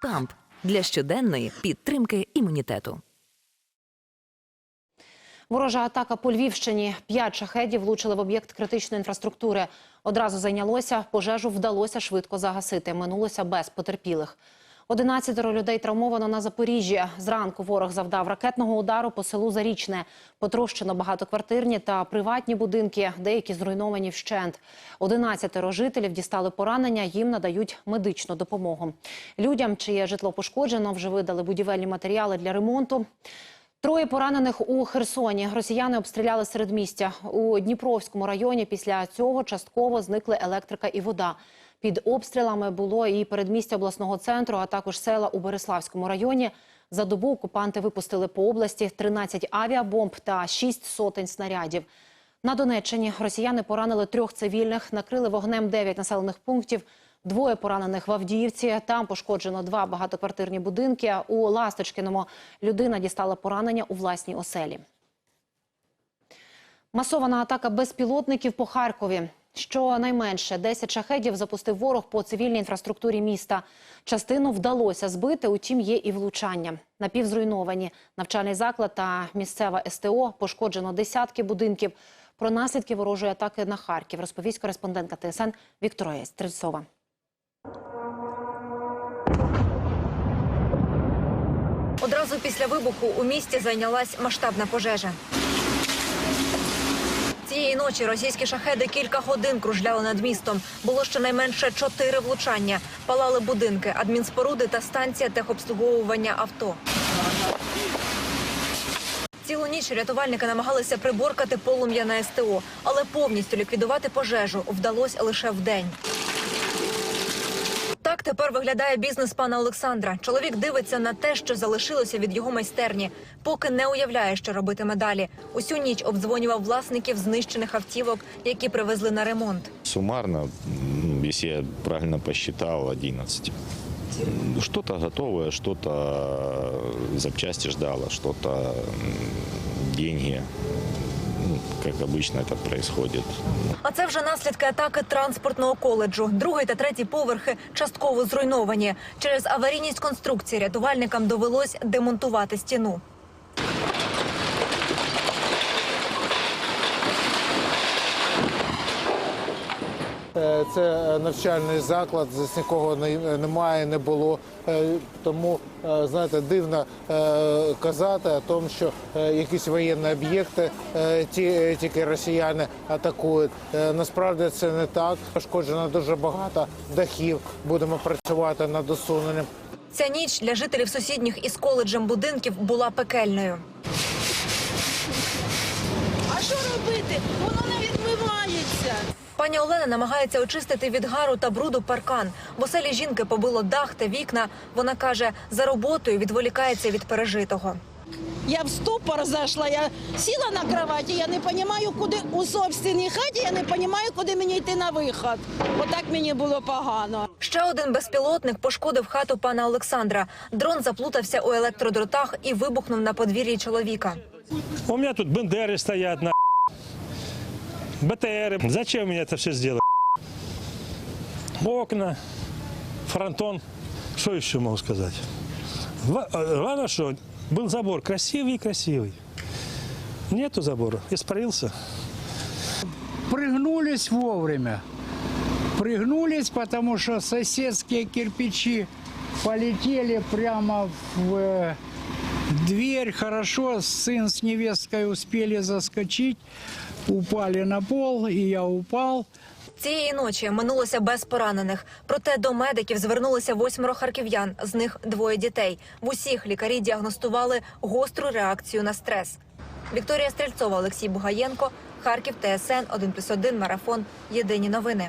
Камп для щоденної підтримки імунітету. Ворожа атака по Львівщині. П'ять шахедів влучили в об'єкт критичної інфраструктури. Одразу зайнялося. Пожежу вдалося швидко загасити. Минулося без потерпілих. Одинадцятеро людей травмовано на Запоріжжі. Зранку ворог завдав ракетного удару по селу Зарічне. Потрощено багатоквартирні та приватні будинки, деякі зруйновані вщент. Одинадцятеро жителів дістали поранення, їм надають медичну допомогу. Людям, чиє житло пошкоджено, вже видали будівельні матеріали для ремонту. Троє поранених у Херсоні. Росіяни обстріляли середмістя. У Дніпровському районі після цього частково зникли електрика і вода. Під обстрілами було і передмістя обласного центру, а також села у Береславському районі. За добу окупанти випустили по області 13 авіабомб та 6 сотень снарядів. На Донеччині росіяни поранили трьох цивільних, накрили вогнем 9 населених пунктів. Двоє поранених в Авдіївці. Там пошкоджено два багатоквартирні будинки. У Ласточкиному людина дістала поранення у власній оселі. Масована атака безпілотників по Харкові. Щонайменше 10 шахедів запустив ворог по цивільній інфраструктурі міста. Частину вдалося збити, утім є і влучання. Напівзруйновані навчальний заклад та місцева СТО. Пошкоджено десятки будинків. Про наслідки ворожої атаки на Харків розповість кореспондентка ТСН Вікторія Стрельцова. Одразу після вибуху у місті зайнялась масштабна пожежа. Цієї ночі російські шахеди кілька годин кружляли над містом. Було щонайменше чотири влучання. Палали будинки, адмінспоруди та станція техобслуговування авто. Цілу ніч рятувальники намагалися приборкати полум'я на СТО, але повністю ліквідувати пожежу вдалося лише вдень. Тепер виглядає бізнес пана Олександра. Чоловік дивиться на те, що залишилося від його майстерні, поки не уявляє, що робитиме далі. Усю ніч обдзвонював власників знищених автівок, які привезли на ремонт. Суммарно, м, если я правильно посчитал, 11. М, Что-то готовое, что-то ждало, что-то деньги. Как обычно это происходит. А це вже наслідки атаки транспортного коледжу. Другий та третій поверхи частково зруйновані. Через аварійність конструкції рятувальникам довелось демонтувати стіну. Це навчальний заклад, нікого не- немає, не було. Е, Тому, е, знаєте, дивно е, казати о тому, що е, якісь воєнні об'єкти е, ті- тільки росіяни атакують. Е, Насправді це не так. Пошкоджено дуже багато дахів. Будемо працювати над усуненням. Ця ніч для жителів сусідніх із коледжем будинків була пекельною. А що робити? Воно не відмивається. Пані Олена намагається очистити від гару та бруду паркан. В оселі жінки побило дах та вікна. Вона каже, за роботою відволікається від пережитого. Я в ступор зайшла, я сіла на кроваті, я не розумію, куди у собственній хаті, я не розумію, куди мені йти на вихід. Отак мені було погано. Ще один безпілотник пошкодив хату пана Олександра. Дрон заплутався у електродротах і вибухнув на подвір'ї чоловіка. У меня тут бендеры стоят на БТРы. Зачем мне это все сделать? Окна, фронтон. Что еще могу сказать? Э, Главное, что был забор красивый-красивый. Нету забора, испарился. пригнулись вовремя. Пригнулись, потому что соседские кирпичи полетели прямо в э, дверь. Хорошо, сын с невесткой успели заскочить, упали на пол, и я упал. Цієї ночі минулося без поранених. Проте до медиків звернулися восьмеро харків'ян, з них двоє дітей. В усіх лікарі діагностували гостру реакцію на стрес. Вікторія Стрельцова, Олексій Бугаєнко, Харків, ТСН 1+,1, Марафон. Єдині новини.